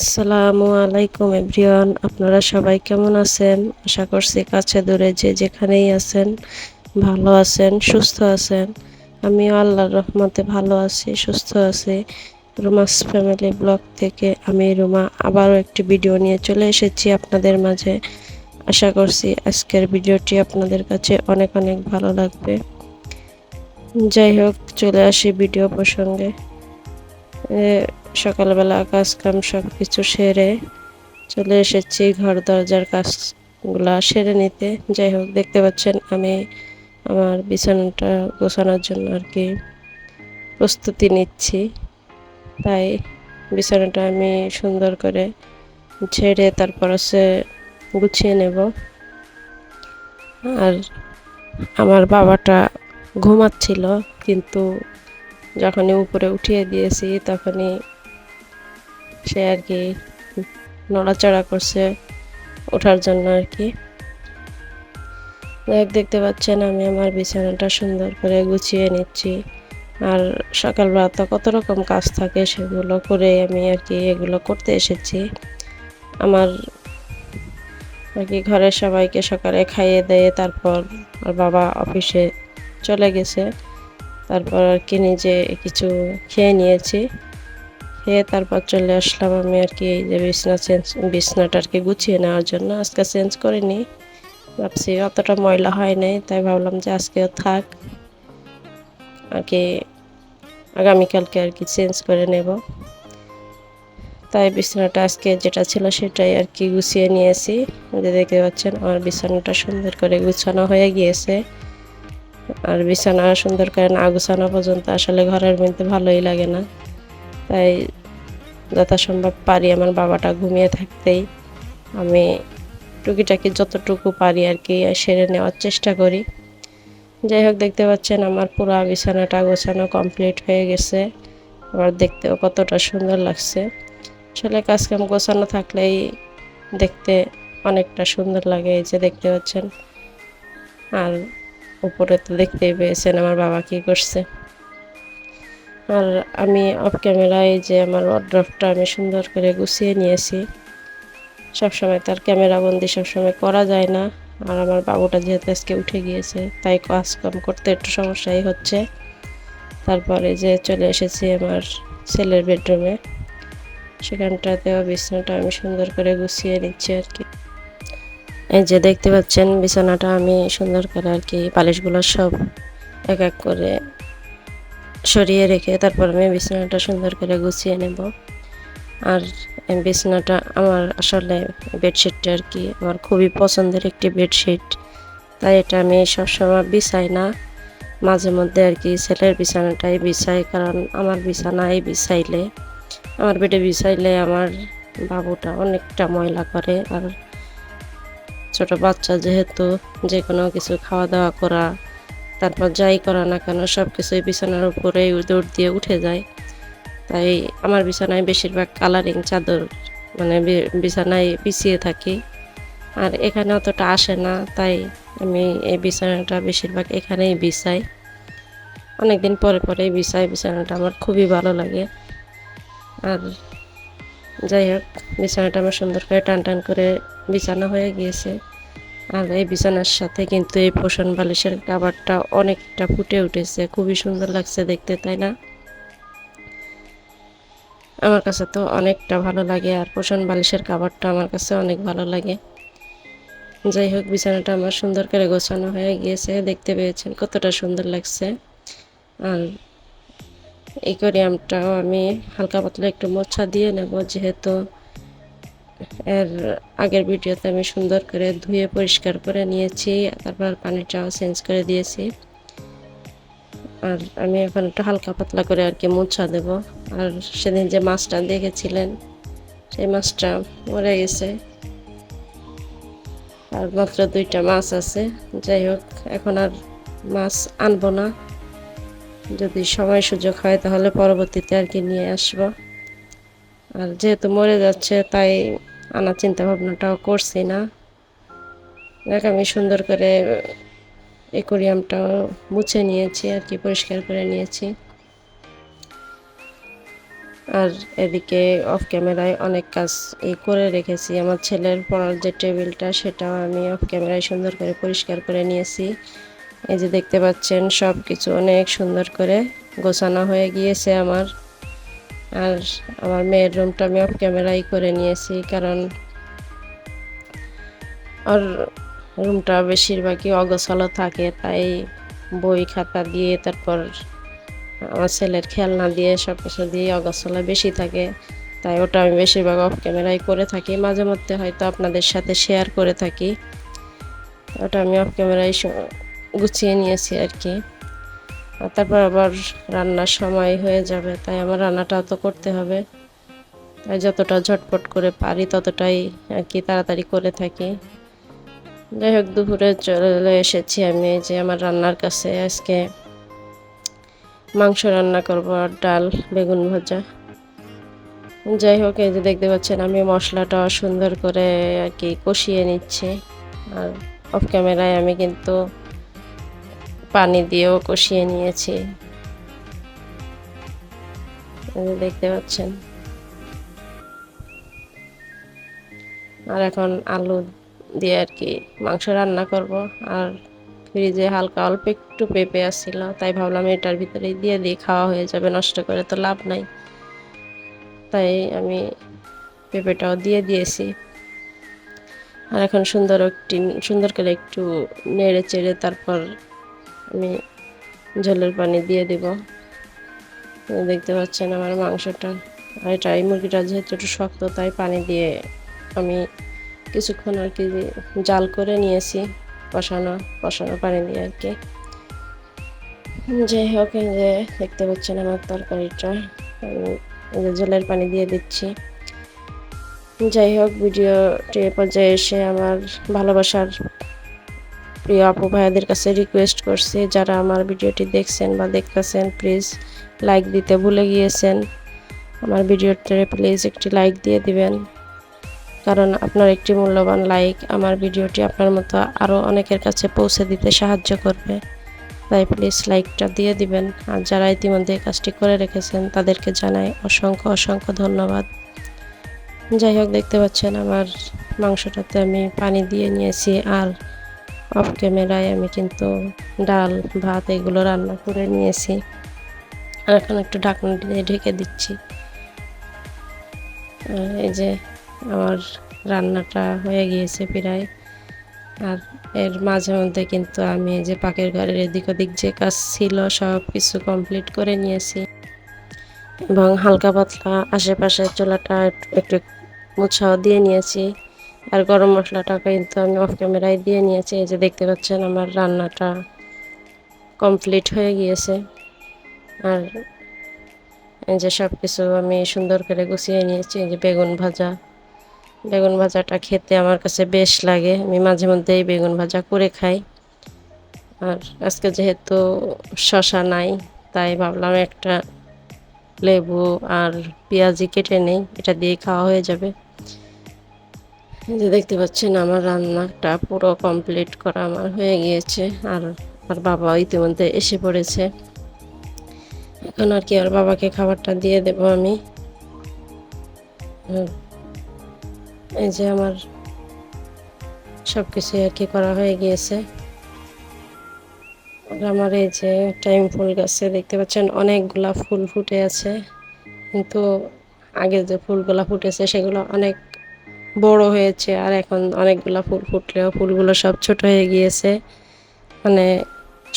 আসসালামু আলাইকুম এভরিওয়ান, আপনারা সবাই কেমন আছেন? আশা করছি কাছে দূরে যে যেখানেই আছেন, ভালো আছেন, সুস্থ আছেন। আমিও আল্লাহর রহমতে ভালো আছি, সুস্থ আছি। রুমাস ফ্যামিলি ব্লগ থেকে আমি রুমা আবারও একটি ভিডিও নিয়ে চলে এসেছি আপনাদের মাঝে। আশা করছি আজকের ভিডিওটি আপনাদের কাছে অনেক অনেক ভালো লাগবে। যাই হোক, চলে আসি ভিডিও প্রসঙ্গে। সকালবেলা কাজ কাম সব কিছু সেরে চলে এসেছি ঘর দরজার কাজগুলা সেরে নিতে। যাই হোক, দেখতে পাচ্ছেন আমি আমার বিছানাটা গোছানোর জন্য আর কি প্রস্তুতি নিচ্ছি। তাই বিছানাটা আমি সুন্দর করে ঝেড়ে তারপর হচ্ছে গুছিয়ে নেব। আর আমার বাবাটা ঘুমাচ্ছিল, কিন্তু যখনই উপরে উঠিয়ে দিয়েছি তখনই সে আর কি নড়াচড়া করছে ওঠার জন্য আর কি। দেখতে পাচ্ছেন আমি আমার বিছানাটা সুন্দর করে গুছিয়ে নিচ্ছি। আর সকালবেলা কত রকম কাজ থাকে, সেগুলো করে আমি আর কি এগুলো করতে এসেছি। আমার আর কি ঘরের সবাইকে সকালে খাইয়ে দিয়ে তারপর আর বাবা অফিসে চলে গেছে। তারপর আর কি নিজে কিছু খেয়ে নিয়েছি। খেয়ে তারপর চলে আসলাম আমি আর কি এই যে বিছনা চেঞ্জ, বিছনাটা আর কি গুছিয়ে নেওয়ার জন্য। আজকে চেঞ্জ করিনি, ভাবছি অতটা ময়লা হয় নাই, তাই ভাবলাম যে আজকেও থাক। আর কি আগামীকালকে আর কি চেঞ্জ করে নেব। তাই বিছানাটা আজকে যেটা ছিল সেটাই আর কি গুছিয়ে নিয়েছি। যে দেখতে পাচ্ছেন, আমার বিছানাটা সুন্দর করে গুছানো হয়ে গিয়েছে। আর বিছানা সুন্দর করে না গুছানো পর্যন্ত আসলে ঘরের মধ্যে ভালোই লাগে না। তাই যথাসম্ভব পারি আমার বাবাটা ঘুমিয়ে থাকতেই। আমি টুকিটাকি যতটুকু পারি আর কি সেরে নেওয়ার চেষ্টা করি। যাই হোক, দেখতে পাচ্ছেন আমার পুরো বিছানাটা গোছানো কমপ্লিট হয়ে গেছে। আবার দেখতেও কতটা সুন্দর লাগছে। আসলে কাজকাম গোছানো থাকলেই দেখতে অনেকটা সুন্দর লাগে, এই যে দেখতে পাচ্ছেন। আর উপরে তো দেখতেই পেয়েছেন আমার বাবা কি করছে। আর আমি অফ ক্যামেরায় যে আমার ওয়ার্ড্রফটা আমি সুন্দর করে গুছিয়ে নিয়েছি। সবসময় তার ক্যামেরা বন্দি সবসময় করা যায় না। আর আমার বাবুটা যেহেতু আজকে উঠে গিয়েছে, তাই কাজ কম করতে একটু সমস্যাই হচ্ছে। তারপরে যে চলে এসেছি আমার ছেলের বেডরুমে সেখানটাতেও বিছানাটা আমি সুন্দর করে গুছিয়ে নিচ্ছি আর কি। এই যে দেখতে পাচ্ছেন, বিছানাটা আমি সুন্দর করে আর কি, পালিশগুলো সব এক এক করে সরিয়ে রেখে তারপর আমি বিছানাটা সুন্দর করে গুছিয়ে নেব। আর বিছানাটা আমার আসলে বেডশিটটা আর কি আমার খুবই পছন্দের একটি বেডশিট তাই এটা আমি সবসময় বিছাই না। মাঝে মধ্যে আর কি ছেলের বিছানাটাই বিছাই, কারণ আমার বিছানায় বিছাইলে, আমার বেডে বিছাইলে আমার বাবুটা অনেকটা ময়লা করে। আর ছোট বাচ্চা যেহেতু যে কোনো কিছু খাওয়া দাওয়া করা তারপর যাই করা না কেন সব কিছুই বিছানার উপরে দৌড় দিয়ে উঠে যায়। তাই আমার বিছানায় বেশিরভাগ কালারিং চাদর মানে বিছানায় বিছিয়ে থাকি। আর এখানে অতটা আসে না, তাই আমি এই বিছানাটা বেশিরভাগ এখানেই বিছাই। অনেকদিন পরে পরে বিছাই, বিছানাটা আমার খুবই ভালো লাগে। আর যাই হোক, বিছানাটা আমার সুন্দর করে টান টান করে বিছানা হয়ে গিয়েছে। আর এই বিছানার সাথে কিন্তু এই পোষণ বালিশের কাবারটা অনেকটা ফুটে উঠেছে। খুবই সুন্দর লাগছে দেখতে, তাই না? আমার কাছে তো অনেকটা ভালো লাগে আর পোষণ বালিশের কাবারটা আমার কাছে অনেক ভালো লাগে। যাই হোক, বিছানাটা আমার সুন্দর করে গোছানো হয়ে গিয়েছে, দেখতে পেয়েছেন কতটা সুন্দর লাগছে। আর এই কোরিয়ামটাও আমি হালকা পাতলা একটু মোছা দিয়ে নেব, যেহেতু এর আগের ভিডিওতে আমি সুন্দর করে ধুয়ে পরিষ্কার করে নিয়েছি, তারপর পানিটাও চেঞ্জ করে দিয়েছি। আর আমি এখন একটু হালকা পাতলা করে আর কি মোছা দেব। আর সেদিন যে মাছটা দেখেছিলেন, সেই মাছটা মরে গেছে। আর মাত্র দুইটা মাছ আছে। যাই হোক, এখন আর মাছ আনব না। যদি সময় সুযোগ হয়, তাহলে পরবর্তীতে আর কি নিয়ে আসব। আর যেহেতু মরে যাচ্ছে, তাই আনার চিন্তা ভাবনাটাও করছি না। দেখ, আমি সুন্দর করে একুরিয়ামটাও মুছে নিয়েছি, আর কি পরিষ্কার করে নিয়েছি। আর এদিকে অফ ক্যামেরায় অনেক কাজ এই করে রেখেছি। আমার ছেলের পড়ার যে টেবিলটা, সেটাও আমি অফ ক্যামেরায় সুন্দর করে পরিষ্কার করে নিয়েছি। এই যে দেখতে পাচ্ছেন সব কিছু অনেক সুন্দর করে গোছানো হয়ে গিয়েছে আমার। আর আমার মেয়ের রুমটা আমি অফ ক্যামেরাই করে নিয়েছি, কারণ আর রুমটা বেশিরভাগই অগোছালো থাকে, তাই বই খাতা দিয়ে তারপর আমার ছেলের খেলনা দিয়ে সব কিছু দিয়ে অগোছালো বেশি থাকে, তাই ওটা আমি বেশিরভাগ অফ ক্যামেরাই করে থাকি। মাঝে মধ্যে হয়তো আপনাদের সাথে শেয়ার করে থাকি, ওটা আমি অফ ক্যামেরায় গুছিয়ে নিয়েছি আর কি। তারপর আবার রান্নার সময় হয়ে যাবে, তাই আমার রান্নাটাও তো করতে হবে। তাই যতটা ঝটপট করে পারি ততটাই আর কি তাড়াতাড়ি করে থাকি। যাই হোক, দুপুরে চলে এসেছি আমি যে আমার রান্নার কাছে। আজকে মাংস রান্না করব আর ডাল, বেগুন ভাজা। যাই হোক, এই যে দেখতে পাচ্ছেন আমি মশলাটা সুন্দর করে আর কি কষিয়ে নিচ্ছি। আর অফ ক্যামেরায় আমি কিন্তু পানি দিয়েও কষিয়ে নিয়েছি। দেখতে পাচ্ছেন। আর এখন আলু দিয়ে আর কি মাংস রান্না করব। আর ফ্রিজে হালকা অল্প একটু পেঁপে আসছিল তাই ভাবলাম এটার ভিতরে দিয়ে দিয়ে খাওয়া হয়ে যাবে, নষ্ট করে তো লাভ নাই। তাই আমি পেঁপেটাও দিয়ে দিয়েছি। আর এখন সুন্দর একটি, সুন্দর করে একটু নেড়ে চেড়ে তারপর আমি জলের পানি দিয়ে দেব। দেখতে পাচ্ছেন আমার মাংসটা। আর এটা এই মুরগিটা যেহেতু একটু শক্ত, তাই পানি দিয়ে আমি কিছুক্ষণ আর কি জাল করে নিয়েছি কষানো কষানো পানি দিয়ে আর কি। যাই হোক যে দেখতে পাচ্ছেন আমার তরকারিটা। আমি জলের পানি দিয়ে দিচ্ছি। যাই হোক, ভিডিওটি পর্যায়ে এসে আমার ভালোবাসার প্রিয় আপু ভাইয়াদের কাছে রিকোয়েস্ট করছি, যারা আমার ভিডিওটি দেখছেন বা দেখতেছেন প্লিজ লাইক দিতে ভুলে গিয়েছেন। আমার ভিডিওতে প্লিজ একটি লাইক দিয়ে দিবেন। কারণ আপনার একটি মূল্যবান লাইক আমার ভিডিওটি আপনার মতো আরও অনেকের কাছে পৌঁছে দিতে সাহায্য করবে। তাই প্লিজ লাইকটা দিয়ে দিবেন। আর যারা ইতিমধ্যে কাজটি করে রেখেছেন, তাদেরকে জানাই অসংখ্য অসংখ্য ধন্যবাদ। যাই হোক, দেখতে পাচ্ছেন আমার মাংসটাতে আমি পানি দিয়ে নিয়েছি। আর অফ ক্যামেরায় আমি কিন্তু ডাল, ভাত এগুলো রান্না করে নিয়েছি। আর এখন একটু ঢাকনা দিয়ে ঢেকে দিচ্ছি। এই যে আমার রান্নাটা হয়ে গিয়েছে প্রায়। আর এর মাঝে মধ্যে কিন্তু আমি যে পাকের ঘরের এদিক ওদিক যে কাজ ছিল, সব কিছু কমপ্লিট করে নিয়েছি। এবং হালকা পাতলা আশেপাশে চুলাটা একটু মুছাও দিয়ে নিয়েছি। আর গরম মশলাটা কিন্তু আমি অফ ক্যামেরায় দিয়ে নিয়েছি। এই যে দেখতে পাচ্ছেন আমার রান্নাটা কমপ্লিট হয়ে গিয়েছে। আর এই যে সব কিছু আমি সুন্দর করে গুছিয়ে নিয়েছি। এই যে বেগুন ভাজা। বেগুন ভাজাটা খেতে আমার কাছে বেশ লাগে। আমি মাঝে মধ্যেই বেগুন ভাজা করে খাই। আর আজকে যেহেতু শশা নাই, তাই ভাবলাম একটা লেবু আর পেঁয়াজি কেটে নেই। এটা দিয়ে খাওয়া হয়ে যাবে। যে দেখতে পাচ্ছেন, আমার রান্নাটা পুরো কমপ্লিট করা আমার হয়ে গিয়েছে আর আমার বাবা ইতিমধ্যে এসে পড়েছে। এখন আর কি আর বাবাকে খাবারটা দিয়ে দেব আমি। এই যে আমার সব কিছু আর কি করা হয়ে গিয়েছে। আর আমার এই যে টাইম ফুল গাছে দেখতে পাচ্ছেন, অনেকগুলা ফুল ফুটে আছে। কিন্তু আগে যে ফুলগুলা ফুটেছে, সেগুলো অনেক বড় হয়েছে আর এখন অনেকগুলা ফুল ফুটলেও ফুলগুলো সব ছোট হয়ে গিয়েছে। মানে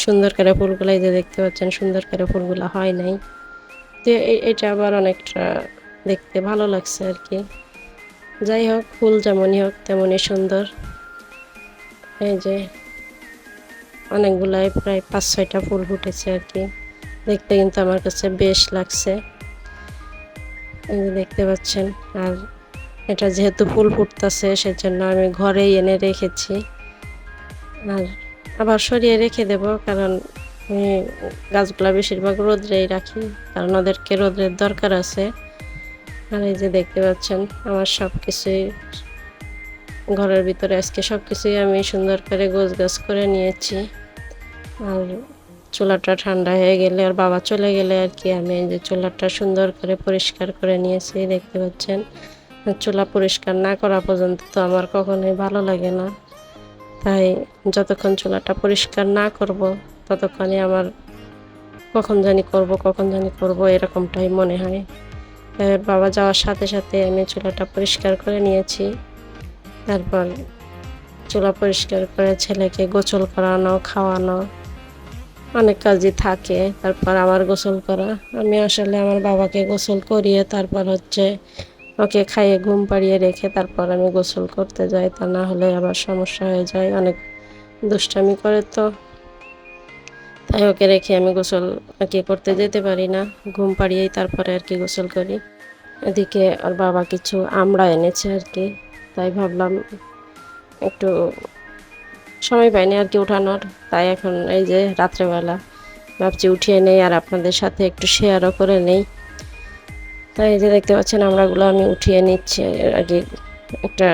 সুন্দর করে ফুলগুলো যে দেখতে পাচ্ছেন, সুন্দর করে ফুলগুলো হয় নাই। তো এটা আবার অনেকটা দেখতে ভালো লাগছে আর কি। যাই হোক, ফুল যেমনই হোক তেমনই সুন্দর। এই যে অনেকগুলাই প্রায় পাঁচ ছয়টা ফুল ফুটেছে আর কি। দেখতে কিন্তু আমার কাছে বেশ লাগছে। দেখতে পাচ্ছেন, আর এটা যেহেতু ফুল ফুটতেছে, সেজন্য আমি ঘরেই এনে রেখেছি। আর আবার সরিয়ে রেখে দেব, কারণ আমি গাছগুলা বেশিরভাগ রোদ্রেই রাখি, কারণ ওদেরকে রোদ্রের দরকার আছে। আর এই যে দেখতে পাচ্ছেন, আমার সব কিছুই ঘরের ভিতরে আজকে সব কিছুই আমি সুন্দর করে গোছ গাছ করে নিয়েছি। আর চুলাটা ঠান্ডা হয়ে গেলে, আর বাবা চলে গেলে আর কি, আমি যে চুলাটা সুন্দর করে পরিষ্কার করে নিয়েছি, দেখতে পাচ্ছেন। চুলা পরিষ্কার না করা পর্যন্ত তো আমার কখনোই ভালো লাগে না। তাই যতক্ষণ চুলাটা পরিষ্কার না করব, ততক্ষণই আমার কখন জানি করব, কখন জানি করব এরকমটাই মনে হয়। বাবা যাওয়ার সাথে সাথে আমি চুলাটা পরিষ্কার করে নিয়েছি। তারপর চুলা পরিষ্কার করে ছেলেকে গোসল করানো, খাওয়ানো, অনেক কাজই থাকে। তারপর আমার গোসল করা, আমি আসলে আমার বাবাকে গোসল করিয়ে তারপর হচ্ছে ওকে খাইয়ে ঘুম পাড়িয়ে রেখে তারপর আমি গোসল করতে যাই, তা না হলে আবার সমস্যা হয়ে যায়, অনেক দুষ্টামি করে তো। তাই ওকে রেখে আমি গোসল কি করতে যেতে পারি না, ঘুম পাড়িয়েই তারপরে আর কি গোসল করি। এদিকে ওর বাবা কিছু আমড়া এনেছে আর কি, তাই ভাবলাম একটু সময় পাইনি আর কি উঠানোর, তাই এখন এই যে রাত্রেবেলা ভাবছি উঠিয়ে নেই আর আপনাদের সাথে একটু শেয়ারও করে নেই। তাই এই যে দেখতে পাচ্ছেন, আমরাগুলো আমি উঠিয়ে নিচ্ছি কি একটা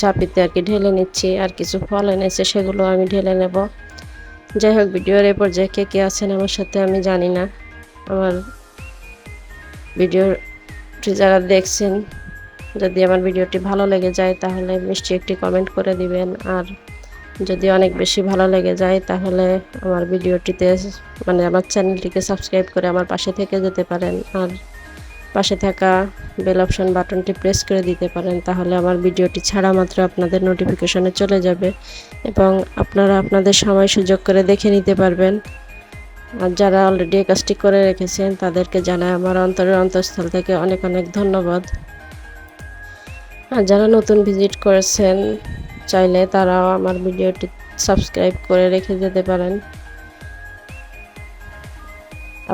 ঝাঁপিতে আর কি ঢেলে নিচ্ছি, আর কিছু ফল এনেছে সেগুলো আমি ঢেলে নেব। যাই হোক, ভিডিওর এ পর্যায়ে কে কে আছেন আমার সাথে আমি জানি না। আমার ভিডিওটি যারা দেখছেন, যদি আমার ভিডিওটি ভালো লেগে যায় তাহলে মিষ্টি একটি কমেন্ট করে দিবেন, আর যদি অনেক বেশি ভালো লেগে যায় তাহলে আমার ভিডিওটিতে মানে আমার চ্যানেলটিকে সাবস্ক্রাইব করে আমার পাশে থেকে যেতে পারেন, আর পাশে থাকা বেল অপশন বাটনটি প্রেস করে দিতে পারেন, তাহলে আমার ভিডিওটি ছাড়া মাত্র আপনাদের নোটিফিকেশনে চলে যাবে এবং আপনারা আপনাদের সময় সুযোগ করে দেখে নিতে পারবেন। আর যারা অলরেডি কাজটি করে রেখেছেন, তাদেরকে জানায় আমার অন্তরের অন্তঃস্থল থেকে অনেক অনেক ধন্যবাদ। আর যারা নতুন ভিজিট করেছেন, চাইলে তারাও আমার ভিডিওটি সাবস্ক্রাইব করে রেখে যেতে পারেন।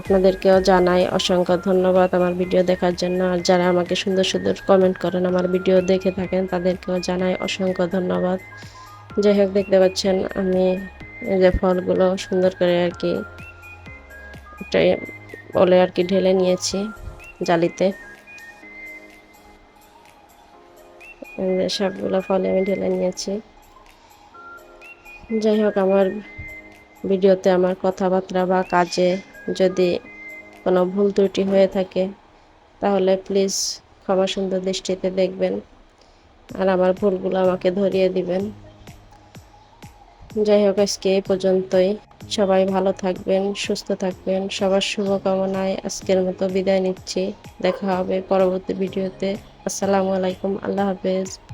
আপনাদেরকেও জানাই অসংখ্য ধন্যবাদ আমার ভিডিও দেখার জন্য। আর যারা আমাকে সুন্দর সুন্দর কমেন্ট করেন, আমার ভিডিও দেখে থাকেন, তাদেরকেও জানাই অসংখ্য ধন্যবাদ। যাই হোক, দেখতে পাচ্ছেন আমি এই যে ফলগুলো সুন্দর করে আর কি একটা বলে আর কি ঢেলে নিয়েছি জালিতে। সবগুলো ফলে আমি ঢেলে নিয়েছি। যাই হোক, আমার ভিডিওতে আমার কথাবার্তা বা কাজে যদি কোনো ভুল ত্রুটি হয়ে থাকে, তাহলে প্লিজ ক্ষমা সুন্দর দৃষ্টিতে দেখবেন আর আমার ভুলগুলো আমাকে ধরিয়ে দিবেন। যাই হোক, আজকে এই পর্যন্তই। সবাই ভালো থাকবেন, সুস্থ থাকবেন। সবার শুভকামনায় আজকের মতো বিদায় নিচ্ছি। দেখা হবে পরবর্তী ভিডিওতে। আসসালামু আলাইকুম। আল্লাহ হাফেজ।